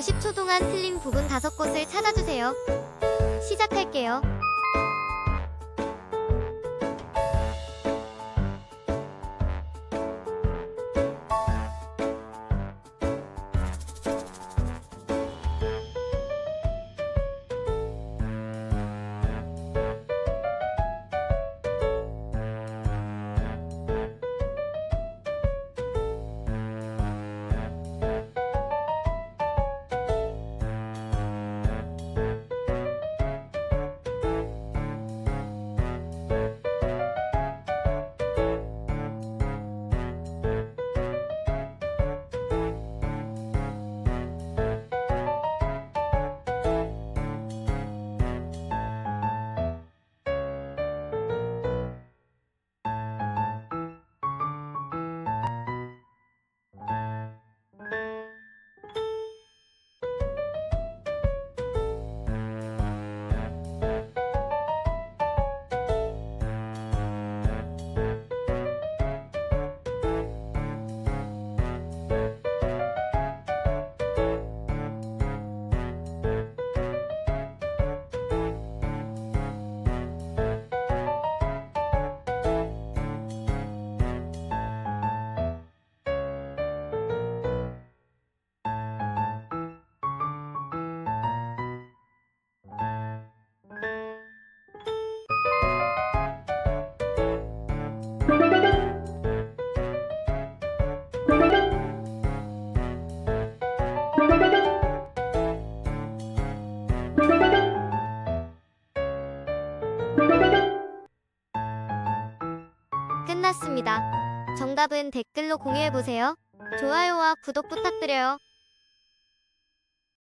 90초 동안 틀린 부분 5곳을 찾아주세요. 시작할게요. 끝났습니다. 정답은 댓글로 공유해보세요. 좋아요와 구독 부탁드려요.